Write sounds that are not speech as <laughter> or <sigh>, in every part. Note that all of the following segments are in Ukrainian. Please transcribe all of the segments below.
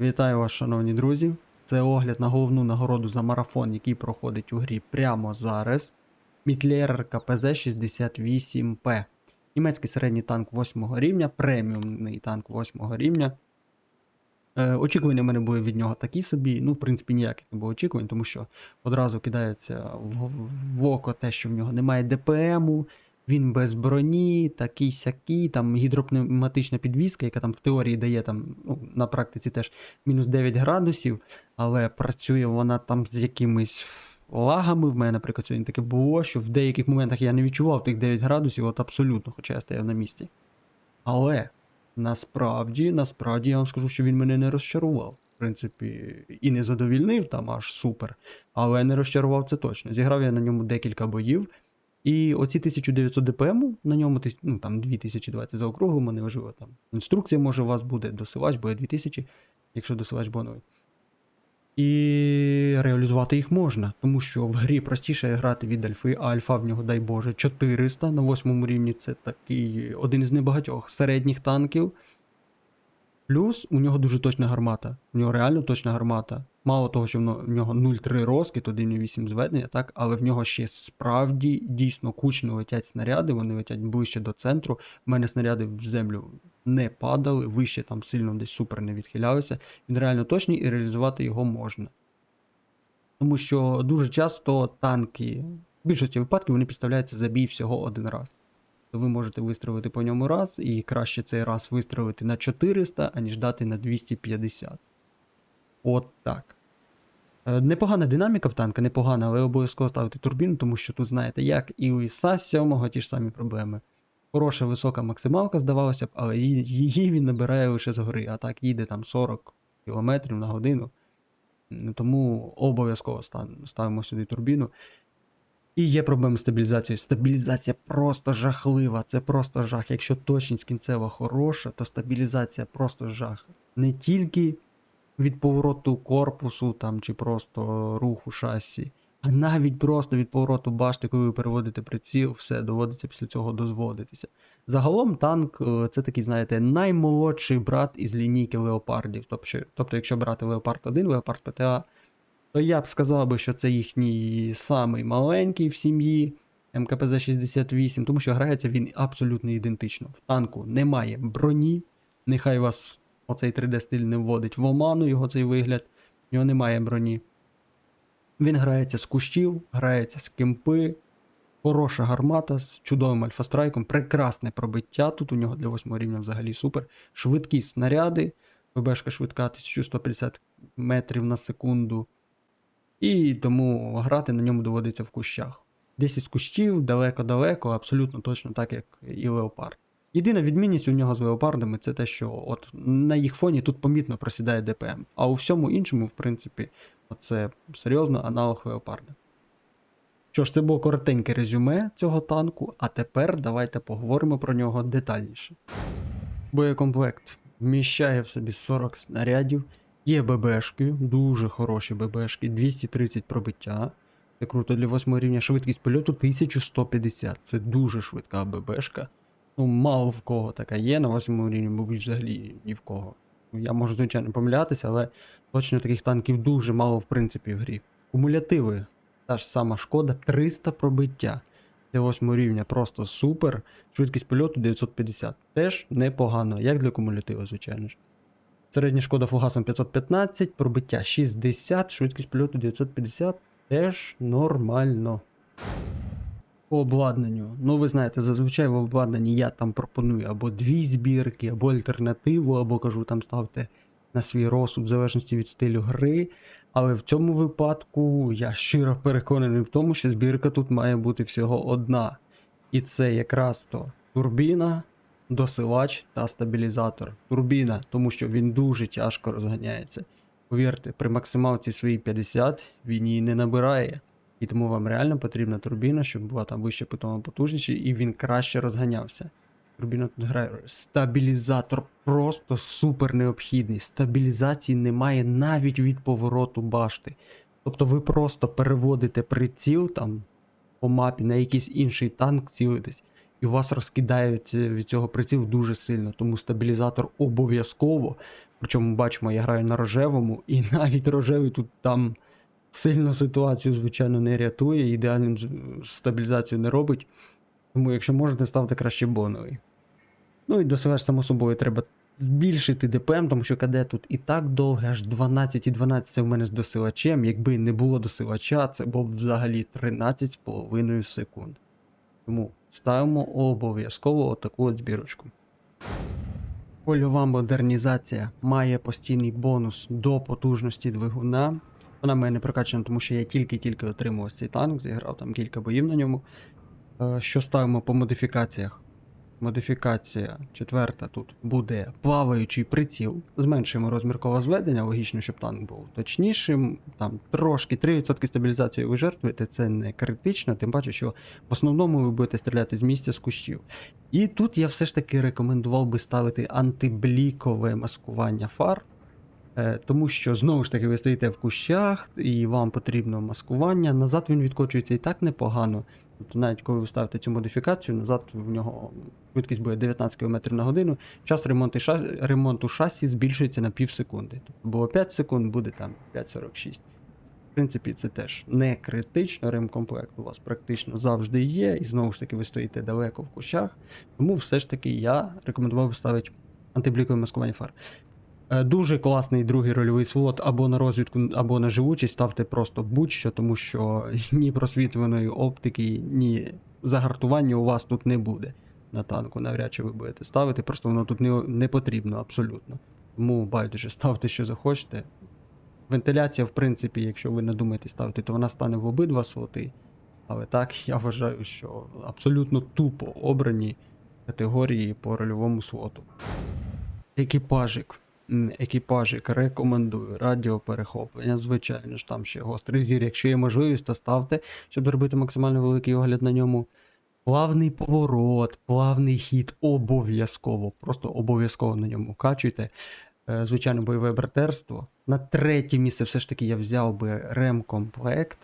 Вітаю вас, шановні друзі. Це огляд на головну нагороду за марафон, який проходить у грі прямо зараз. Мітлєрер КПЗ 68П. Німецький середній танк 8 рівня, преміумний танк 8 рівня. Е, очікування в мене були від нього такі собі. Ну, в принципі, ніяких не було очікувань, тому що одразу кидається в, в, в око те, що в нього немає ДПМу, він без броні, такий сякий, там гідропневматична підвізка, яка там в теорії дає там, ну, на практиці теж мінус 9 градусів, але працює вона там з якимись лагами. В мене, наприклад, сьогодні таке було, що в деяких моментах я не відчував тих 9 градусів, от абсолютно, хоча я стояв на місці. Але насправді, насправді я вам скажу, що він мене не розчарував. В принципі, і не задовільнив там аж супер, але не розчарував це точно. Зіграв я на ньому декілька боїв. І оці 1900 ДПМ на ньому, ну там 2020 за округлимо, неважливо там. Інструкція може у вас буде, досилач буде 2000, якщо досилач боновий. І реалізувати їх можна, тому що в грі простіше грати від альфи, а альфа в нього, дай Боже, 400 на восьмому рівні це такий один із небагатьох середніх танків. Плюс у нього дуже точна гармата. У нього реально точна гармата. Мало того, що в нього 0,3 розкид, 1,8 зведення, так, але в нього ще справді дійсно кучно летять снаряди, вони летять ближче до центру. У мене снаряди в землю не падали, вище там сильно десь супер не відхилялися. Він реально точний і реалізувати його можна. Тому що дуже часто танки, в більшості випадків, вони підставляються за бій всього один раз. То ви можете вистрілити по ньому раз, і краще цей раз вистрілити на 400, аніж дати на 250. От так. Е, Непогана динаміка в танка, непогана, але обов'язково ставити турбіну, тому що тут знаєте, як і у ІСа 7 ті ж самі проблеми. Хороша висока максималка, здавалося б, але її, він набирає лише згори, а так їде там 40 км на годину. Тому обов'язково ставимо сюди турбіну. І є проблеми з стабілізацією. Стабілізація просто жахлива, це просто жах. Якщо точність кінцева хороша, то стабілізація просто жах. Не тільки від повороту корпусу там, чи просто руху шасі, а навіть просто від повороту башти, коли ви переводите приціл, все доводиться після цього дозводитися. Загалом танк е, це такий, знаєте, наймолодший брат із лінійки леопардів. Тобто, тобто якщо брати Леопард 1, Леопард ПТА, то я б сказав би, що це їхній самий маленький в сім'ї МКПЗ 68, тому що грається він абсолютно ідентично. В танку немає броні, нехай вас оцей 3D-стиль не вводить в оману, його цей вигляд, в нього немає броні. Він грається з кущів, грається з кемпи, хороша гармата з чудовим альфастрайком, прекрасне пробиття. Тут у нього для 8 рівня взагалі супер. Швидкі снаряди, ВБшка швидка 1150 метрів на секунду. І тому грати на ньому доводиться в кущах. Десь із кущів, далеко-далеко, абсолютно точно так, як і Леопард. Єдина відмінність у нього з леопардами це те, що от на їх фоні тут помітно просідає ДПМ. А у всьому іншому, в принципі, це серйозно аналог леопарда. Що ж, це було коротеньке резюме цього танку, а тепер давайте поговоримо про нього детальніше. Боєкомплект вміщає в собі 40 снарядів, є ББшки, дуже хороші ББшки, 230 пробиття. Це круто для 8 рівня швидкість польоту 1150. Це дуже швидка ББшка. Ну, мало в кого така є на 8 рівні, мабуть, взагалі ні в кого. Ну, Я можу, звичайно, помилятися, але точно таких танків дуже мало, в принципі, в грі. Кумулятиви. Та ж сама шкода 300 пробиття. Для 8 рівня просто супер. Швидкість польоту 950. Теж непогано, як для кумулятива, звичайно ж. Середня шкода фугасом 515, пробиття 60, швидкість польоту 950. Теж нормально. По обладнанню. Ну, ви знаєте, зазвичай в обладнанні я там пропоную або дві збірки, або альтернативу, або кажу, там ставте на свій розсуд, в залежності від стилю гри. Але в цьому випадку я щиро переконаний в тому, що збірка тут має бути всього одна. І це якраз то турбіна, досилач та стабілізатор. Турбіна, тому що він дуже тяжко розганяється. Повірте, при максималці своїй 50 він її не набирає. І тому вам реально потрібна турбіна, щоб була там вище питома потужніше, і він краще розганявся. Турбіна тут грає. Стабілізатор просто супер необхідний. Стабілізації немає навіть від повороту башти. Тобто ви просто переводите приціл там по мапі на якийсь інший танк цілитесь, і вас розкидають е, від цього приціл дуже сильно. Тому стабілізатор обов'язково Причому бачимо, я граю на рожевому, і <laughs> навіть рожевий тут там сильно ситуацію, звичайно, не рятує, ідеальну з- стабілізацію не робить. Тому, якщо можете, ставте краще боновий. Ну і досилач, само собою, треба збільшити ДПМ, тому що КД тут і так довге, аж 12 і 12 це в мене з досилачем. Якби не було досилача, це було б взагалі 13,5 секунд. Тому ставимо обов'язково отаку от збірочку. Польова модернізація має постійний бонус до потужності двигуна. Вона в мене прокачана, тому що я тільки-тільки отримував цей танк, зіграв там кілька боїв на ньому. Е, Що ставимо по модифікаціях? Модифікація четверта тут буде плаваючий приціл. Зменшуємо розмір кола зведення, логічно, щоб танк був точнішим. Там трошки 3% стабілізації ви жертвуєте, це не критично, тим паче, що в основному ви будете стріляти з місця з кущів. І тут я все ж таки рекомендував би ставити антиблікове маскування фар. Е, Тому що знову ж таки ви стоїте в кущах і вам потрібно маскування. Назад він відкочується і так непогано. Тобто, навіть коли ви ставите цю модифікацію, назад в нього швидкість буде 19 км на годину. Час ремонту, ша... ремонту шасі збільшується на пів секунди. Тобто було 5 секунд, буде там 5,46. В принципі, це теж не критично. Ремкомплект у вас практично завжди є, і знову ж таки ви стоїте далеко в кущах. Тому все ж таки я рекомендував ставити антиблікове маскування фар. Е, Дуже класний другий рольовий слот або на розвідку, або на живучість ставте просто будь-що, тому що <laughs> ні просвітлюваної оптики, ні загартування у вас тут не буде на танку. Навряд чи ви будете ставити, просто воно тут не, не потрібно абсолютно. Тому байдуже ставте, що захочете. Вентиляція, в принципі, якщо ви не думаєте ставити, то вона стане в обидва слоти. Але так, <laughs> я вважаю, що абсолютно тупо обрані категорії по рольовому слоту. Екіпажик. Екіпажик рекомендую. Радіоперехоплення. Звичайно ж, там ще гострий зір. Якщо є можливість, то ставте, щоб зробити максимально великий огляд на ньому. Плавний поворот, плавний хід обов'язково. Просто обов'язково на ньому качуйте. Е, Звичайно, бойове братерство. На третє місце все ж таки я взяв би ремкомплект.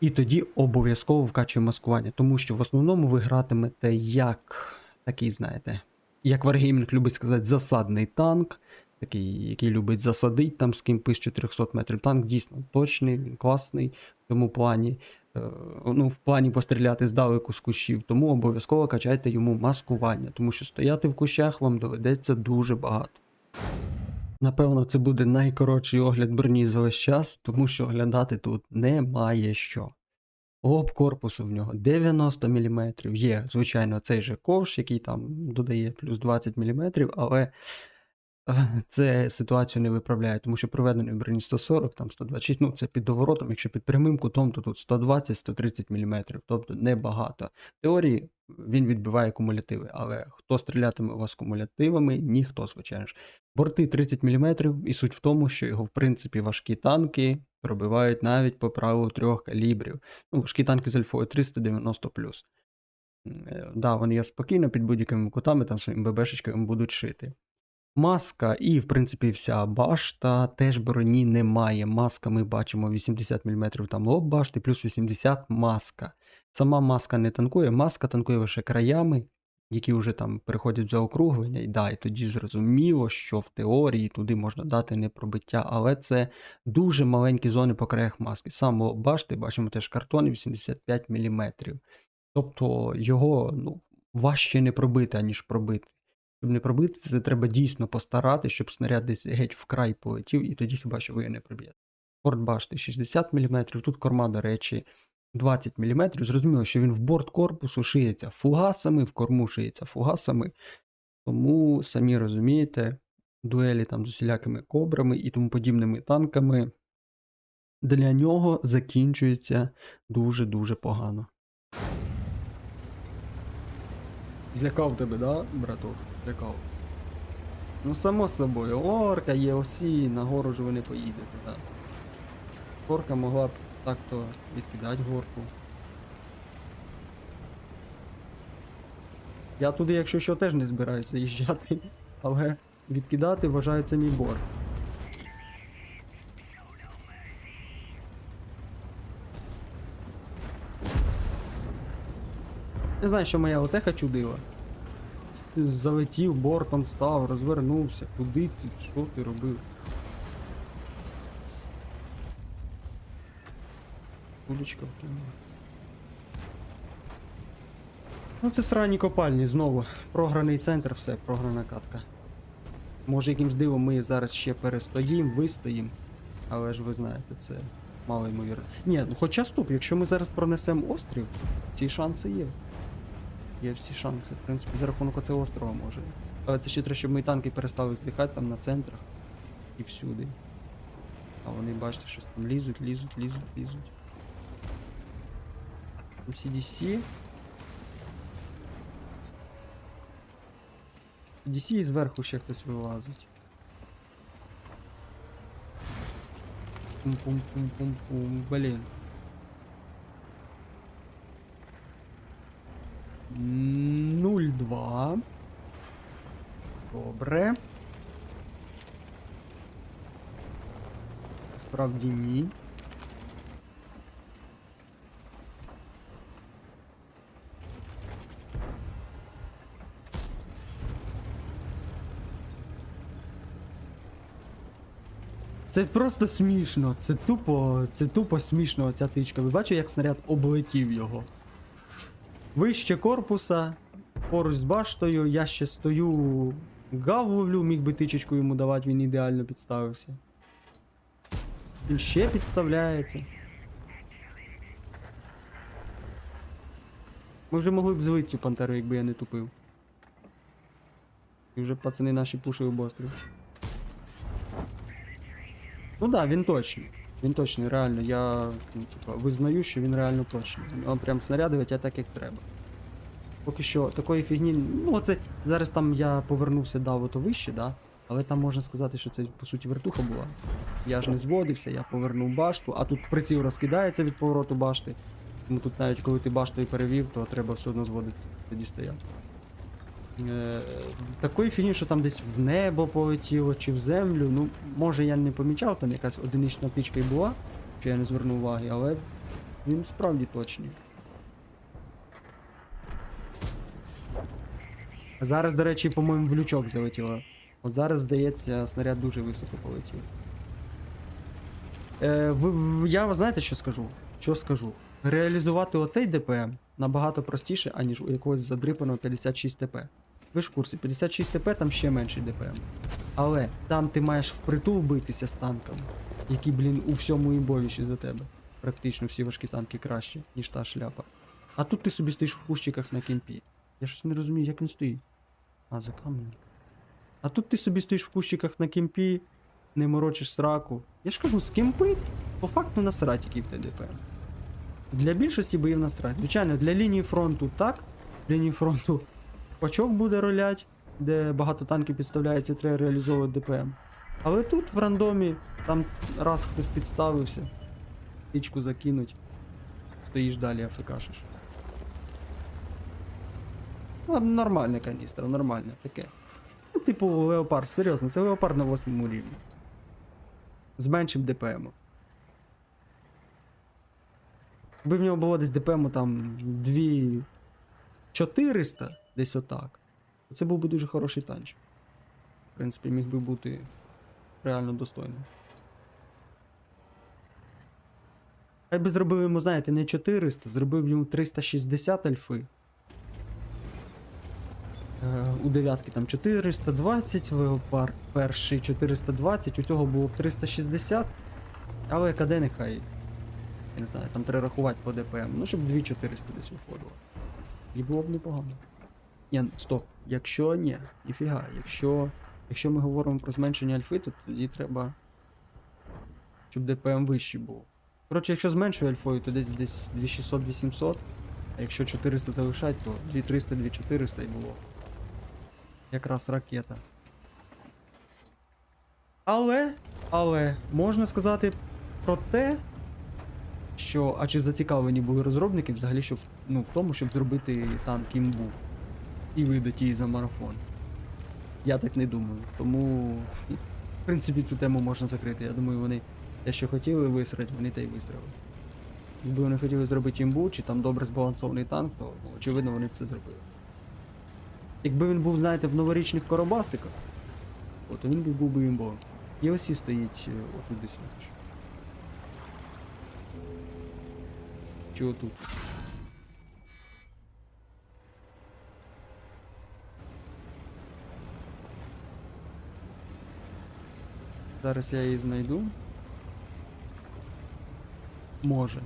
І тоді обов'язково вкачуємо маскування, тому що в основному ви гратимете як такий, знаєте, як Wargaming любить сказати, засадний танк, такий, який любить засадити там з кимпи з 400 метрів. Танк дійсно точний, класний в тому плані. е, Ну, в плані постріляти здалеку з кущів, тому обов'язково качайте йому маскування, тому що стояти в кущах вам доведеться дуже багато. Напевно, це буде найкоротший огляд броні за весь час, тому що оглядати тут немає що. Лоб корпусу в нього 90 мм. Є, звичайно, цей же ковш, який там додає плюс 20 мм, але <laughs> це ситуацію не виправляє, тому що проведений в броні 140, там 126, ну це під доворотом, якщо під прямим кутом, то тут 120-130 мм, тобто небагато. В теорії він відбиває кумулятиви, але хто стрілятиме у вас кумулятивами, ніхто, звичайно ж. Борти 30 мм, і суть в тому, що його, в принципі, важкі танки пробивають навіть по правилу трьох калібрів. Ну, важкі танки з альфою 390 Е, Да, вони є спокійно під будь-якими кутами, там своїми ББшечками будуть шити. Маска і, в принципі, вся башта теж броні немає. Маска ми бачимо 80 мм там лоб башти, плюс 80 маска. Сама маска не танкує, маска танкує лише краями, які вже там переходять в заокруглення. І да, і тоді зрозуміло, що в теорії туди можна дати непробиття, але це дуже маленькі зони по краях маски. Сам лоб башти, бачимо теж картон 85 мм. Тобто його ну, важче не пробити, аніж пробити. Щоб не пробити, це треба дійсно постарати, щоб снаряд десь геть вкрай полетів, і тоді хіба що ви не проб'єте. Борт башти 60 мм, тут корма, до речі, 20 мм. Зрозуміло, що він в борт корпусу шиється фугасами, в корму шиється фугасами. Тому, самі розумієте, дуелі там з усілякими кобрами і тому подібними танками для нього закінчується дуже-дуже погано. Злякав тебе, да, браток? Злякав. Ну, само собою, орка є осі, нагору ж ви не поїдете, так. Орка могла б так-то відкидати горку. Я туди, якщо що, теж не збираюся їжджати, <laughs> але відкидати вважається мій борг. Не знаю, що моя отеха чудила. Залетів, бортом став, розвернувся. Куди ти? Що ти робив? Кулечка вкинула. Ну це срані копальні знову. Програний центр, все, програна катка. Може якимсь дивом ми зараз ще перестоїм, вистоїм. Але ж ви знаєте, це мало ймовірно. Ні, ну хоча стоп, якщо ми зараз пронесемо острів, ці шанси є. Є всі шанси. В принципі, за рахунок оцього острова може. Але це ще треба, щоб мої танки перестали здихати там на центрах і всюди. А вони, бачите, щось там лізуть, лізуть, лізуть, лізуть. CDC. DC і зверху ще хтось вилазить. Пум-пум-пум-пум-пум. Блін. 0-2. Добре. Справді ні. Це просто смішно. Це тупо, це тупо смішно ця тичка. Ви бачите, як снаряд облетів його. Вище корпуса, поруч з баштою, я ще стою, гав ловлю, міг би тичечку йому давати, він ідеально підставився. Він ще підставляється. Ми вже могли б злити цю пантеру, якби я не тупив. І вже пацани наші пушили б острів. Ну да, він точний. Він точний, реально. Я ну, типа, визнаю, що він реально точний. Він прям снаряди летять так, як треба. Поки що такої фігні. Ну, оце зараз там я повернувся, дав ото вище, да? Але там можна сказати, що це по суті вертуха була. Я ж не зводився, я повернув башту, а тут приціл розкидається від повороту башти. Тому тут навіть коли ти баштою перевів, то треба все одно зводитися, тоді стояти. Е, такої фігні, що там десь в небо полетіло чи в землю. Ну, може я не помічав, там якась одинична тичка і була, що я не звернув уваги, але він справді точний. Зараз, до речі, по-моєму, в лючок залетіло. От зараз, здається, снаряд дуже високо полетів. Е, ви, я знаєте, що скажу? Що скажу? Реалізувати оцей ДПМ набагато простіше, аніж у якогось задрипаного 56 ТП. Ви ж в курсі, 56 ТП там ще менший ДПМ. Але там ти маєш впритул битися з танком, які, блін, у всьому імбовіші за тебе. Практично всі важкі танки краще, ніж та шляпа. А тут ти собі стоїш в кущиках на кемпі. Я щось не розумію, як він стоїть. А, за каменем. А тут ти собі стоїш в кущиках на кемпі, не морочиш сраку. Я ж кажу, з кемпи по факту насрать, який в тебе ДПМ. Для більшості боїв насрать. Звичайно, для лінії фронту так. Лінії фронту пачок буде ролять, де багато танків підставляється, треба реалізовувати ДПМ. Але тут в рандомі, там раз хтось підставився, тичку закинуть, стоїш далі, афекашиш. Ну, нормальне каністра, нормальне таке. Ну, типу леопард, серйозно, це леопард на восьмому рівні. З меншим ДПМом. Якби в нього було десь ДПМу там 2400, десь отак. Це був би дуже хороший танчик. В принципі, міг би бути реально достойним. Хай би зробили йому, знаєте, не 400, зробив йому 360 альфи. Е, У дев'ятки там 420, леопард перший 420, у цього було б 360. Але КД нехай я не знаю, там треба рахувати по ДПМ. Ну, щоб 2400 десь виходило. І було б непогано. Ні, стоп. Якщо ні, ніфіга. Якщо, якщо ми говоримо про зменшення альфи, то тоді треба. Щоб ДПМ вищий був. Коротше, якщо з меншою альфою, то десь десь 2600-800. А якщо 400 залишать, то 2300-2400 і було. Якраз ракета. Але, але, можна сказати про те, що а чи зацікавлені були розробники взагалі що ну, в тому, щоб зробити танк імбу і видати її за марафон. Я так не думаю. Тому, в принципі, цю тему можна закрити. Я думаю, вони те, що хотіли висрати, вони те й висрали. Якби вони хотіли зробити імбу, чи там добре збалансований танк, то ну, очевидно вони б це зробили. Якби він був, знаєте, в новорічних коробасиках, то він би був би імбовим. І ось і стоїть е, отут десь знаєш. Чи Зараз я її знайду. Може.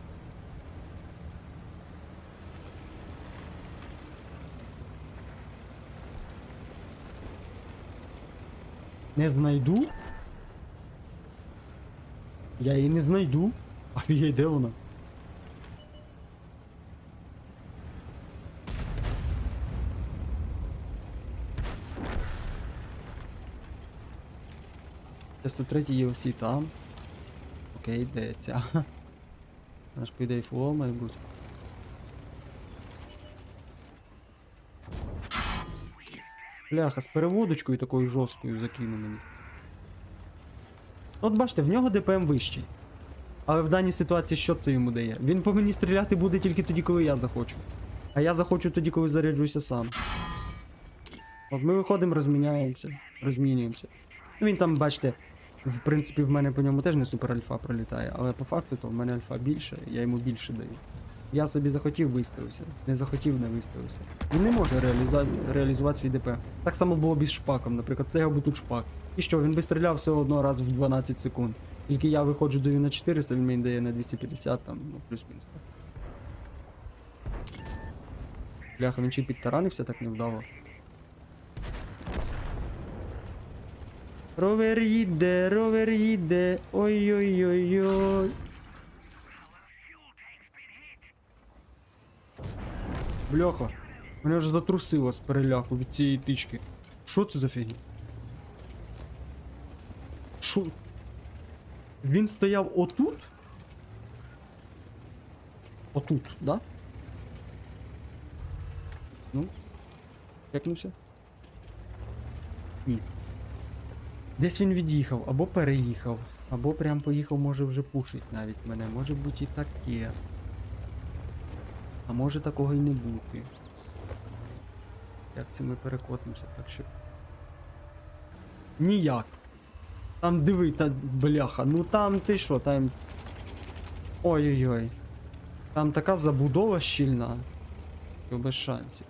Не знайду? Я її не знайду. Офігеть, де вона? Часто третій є усі там. Окей, де ця? <laughs> Наш по ідеї фло має. Бляха, з переводочкою такою жорсткою закинув мені. От бачите, в нього ДПМ вищий. Але в даній ситуації що це йому дає? Він по мені стріляти буде тільки тоді, коли я захочу. А я захочу тоді, коли заряджуся сам. От ми виходимо, розміняємося, розмінюємося. Він там, бачите, в принципі, в мене по ньому теж не супер альфа пролітає, але по факту то в мене альфа більше, я йому більше даю. Я собі захотів виставився, не захотів, не виставився. Він не може реаліза... реалізувати свій ДП. Так само було б із шпаком, наприклад, стояв би тут шпак. І що, він би стріляв все одно раз в 12 секунд. Тільки я виходжу даю на 400, він мені дає на 250, там, ну, плюс-мінус. Бляха, він чи підтаранився так невдало. Ровер їде, ровер їде, ой-ой-ой-ой. Бляха, мене вже затрусило з переляку від цієї тички. Що це за фігня? Що? Він стояв отут? Отут, да? Ну? Чекнувся? Ні. Десь він від'їхав, або переїхав, або прям поїхав, може вже пушить навіть мене. Може бути і таке. А може такого і не бути. Як це ми перекотимося, так що. Ніяк. Там диви, та бляха, ну там ти що, там. Ой-ой-ой. Там така забудова щільна. без шансів.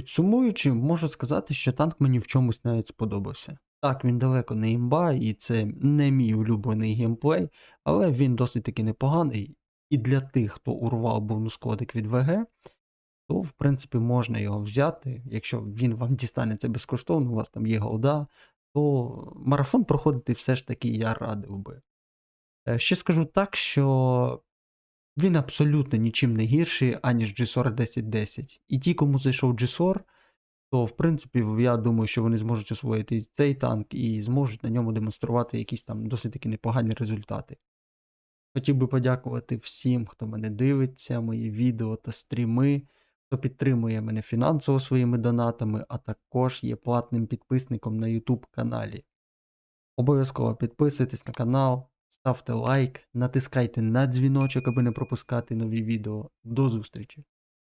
Підсумуючи, можу сказати, що танк мені в чомусь навіть сподобався. Так, він далеко не імба, і це не мій улюблений геймплей, але він досить таки непоганий. І для тих, хто урвав бонус кодик від ВГ, то в принципі можна його взяти. Якщо він вам дістанеться безкоштовно, у вас там є голда, то марафон проходити все ж таки я радив би. Е, Ще скажу так, що він абсолютно нічим не гірший, аніж GSOR 1010. І ті, кому зайшов GSOR, то в принципі я думаю, що вони зможуть освоїти цей танк і зможуть на ньому демонструвати якісь там досить таки непогані результати. Хотів би подякувати всім, хто мене дивиться, мої відео та стріми, хто підтримує мене фінансово своїми донатами, а також є платним підписником на YouTube каналі. Обов'язково підписуйтесь на канал, ставте лайк, натискайте на дзвіночок, аби не пропускати нові відео. До зустрічі!